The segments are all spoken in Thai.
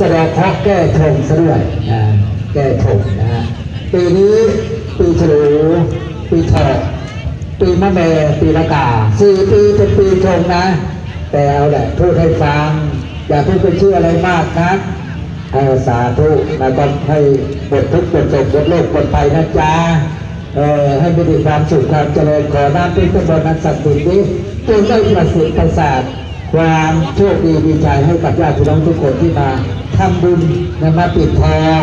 สดงเคราะห์แก้ชงซะด้วยนะแก้ชงนะฮะปีนี้ปีฉลูปีเถาะปีมะเมปีละกาสี่ปีเป็นปีชงนะ แต่เอาแหละพูดให้ฟัง อย่าเพิ่งไปเชื่ออะไรมากนะเออสาธุนะก็ให้บททุกข์บทโศกบทโลกบทไปนะจ๊ะเออให้มีความสุขความเจริญขอน้ำเป็นต้นบนนั้นสักดิ์สิทธิ์นี้จงได้ประสิทธิ์ประสาทความโชคดีมีใจให้กับญาติพี่น้องทุกคนที่มา ทำบุญนะมาปิดทอง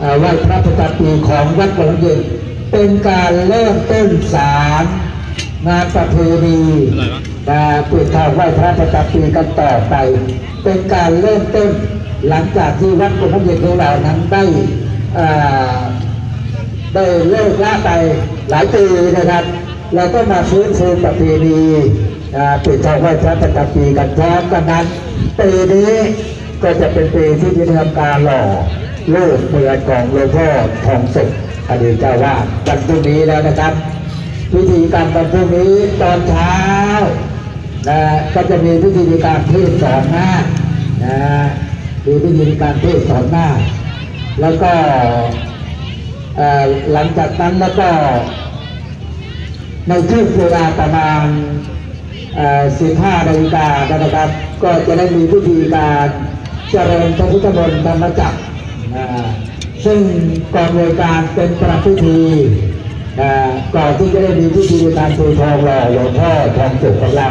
อไหว้พระประจำปีของวัดหลวงเย็นเป็นการเริ่มต้นสารงานประเพณีนะปิดทองไหว้พระประจำปีกันต่อไป เป็นการเริ่มต้นหลังจากที่วัดหลวงเย็นของเรานั้นได้ได้เลิกล่าไปหลายปีนะครับ เราก็มาฟื้นฟูประเพณีปิดทองไหว้พระประจำปีกันพร้อมกันนั้นปีนี้ ก็จะเป็นปีที่จะทำการหล่อลูกเมือนของหลวงพ่อทองสุขอดีตเจ้าวาดวันพรุ่งนี้แล้วนะครับพิธีกรรมวันพรุ่งนี้ตอนเช้านะก็จะมีพิธีการเทศน์สอนหน้านะมีพิธีการเทศน์สอนหน้า แล้วก็หลังจากนั้นแล้วก็ ในช่วงเวลาประมาณ15นาฬิกานะครับ ก็จะได้มีพิธีการ เจริญพระพุทธมนต์ธรรมจักรซึ่งกองบริการเป็นประพิธีก่อนที่จะได้มีพิธีการปูทองหล่อหลวงพ่อทองสุขของเรา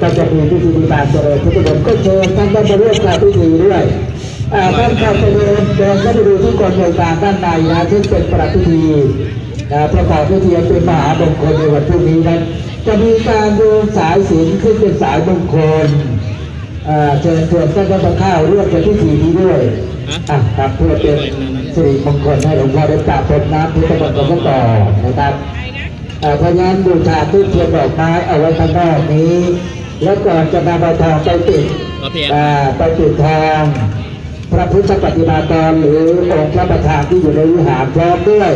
ก็จะมีพิธีการเจริญพระพุทธมนต์ก็เชิญท่านได้มาร่วมการพิธีด้วยอ่าท่านเข้าไปเดินเดินเข้าไปดูที่กองบริการด้านในนะซึ่งเป็นประพิธีประกอบพิธีเป็นมหามงคลในวันพรุ่งนี้นั้นจะมีการโยงสายสินขึ้นเป็นสายมงคล เชิญชวนท่านเข้าข้าวร่วมในพิธีนี้ด้วยอะครับเพื่อเป็นสิริมงคลให้หลวงพ่อได้ปราบพรมน้ำพุทธมนต์กันต่อนะครับอ่าเพราะฉะนั้นบูชาทูบเทียนดอกไม้เอาไว้ข้างนอกนี้ แล้วก่อนจะนำเอาทองไปติดโอเคอ่าไปปิดทองพระพุทธปฏิมากรหรือองค์พระประธานที่อยู่ในวิหารพร้อมด้วย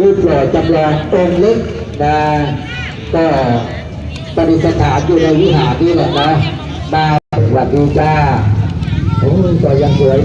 รูปหล่อจำลององค์เล็กนะก็ประดิษฐานอยู่ในวิหารนี่แหละนะมาสวัส ดูจ้าโอ้ยก็ยังสวย